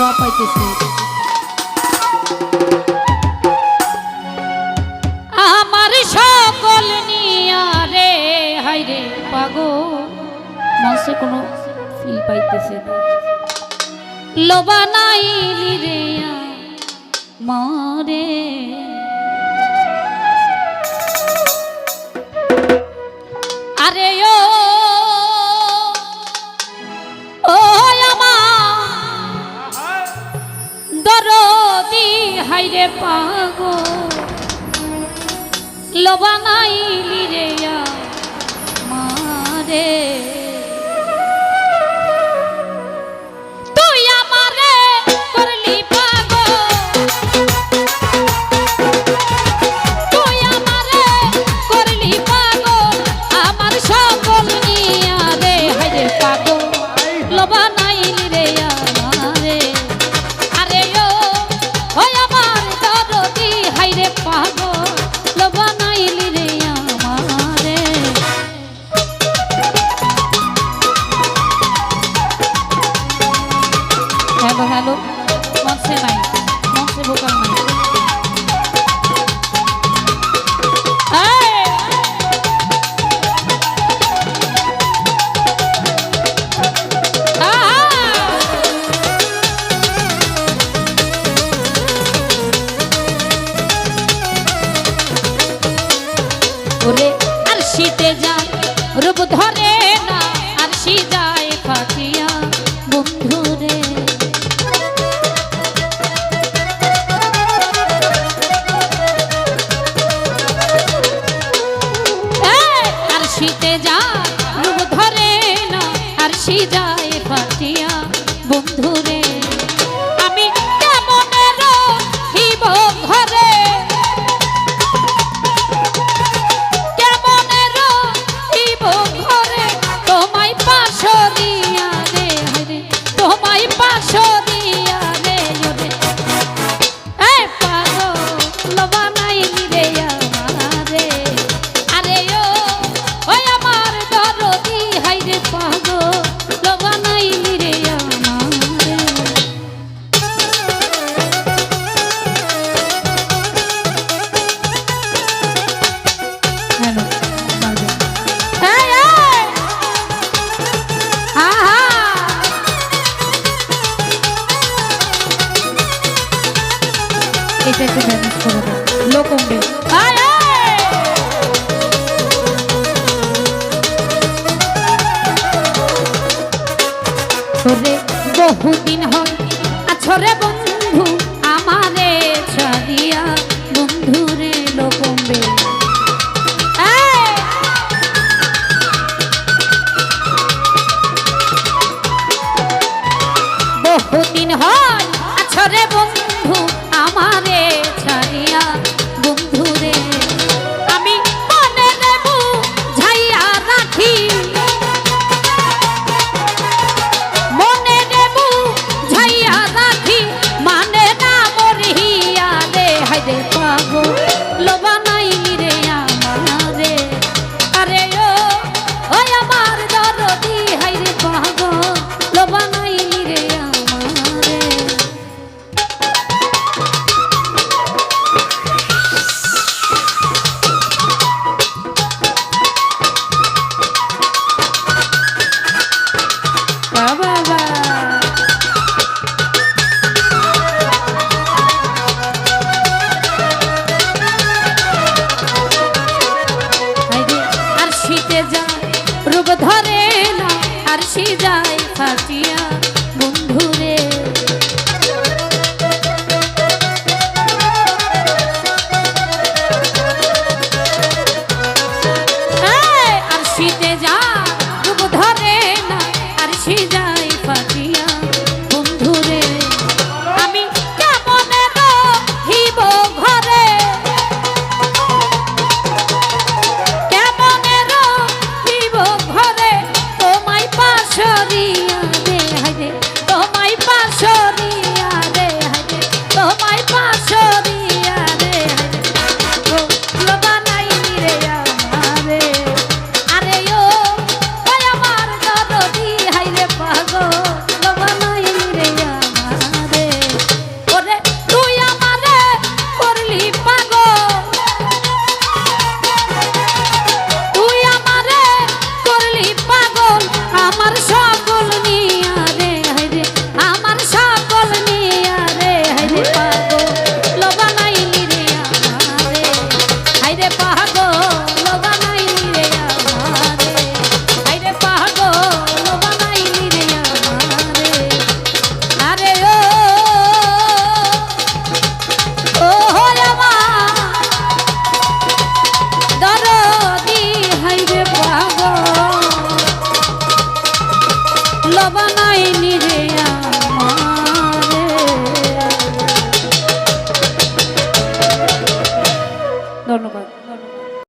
আমরা পাইতেছি আমার সকল নিয়া রে হাই রে পাগো মানুষের কোনো ফিল পাইতেছে না। লোবা নাই রে মরে। নাই রে পাগো লবা নাই রে হ্যালো হ্যালো মঞ্চে নাই। মঞ্চে বোকাল নাই। আর শীতে যান রূপ ধরে না। বন্ধু সেটা একটু বহুদিন হয় আছরে বন্ধু আমারে ছাড়িয়া বন্ধুরে লোকমবে বহুদিন হয় আছরে বন্ধু তোমারে যায় ফাটিয়া ফুল বানাই ধন্যবাদ।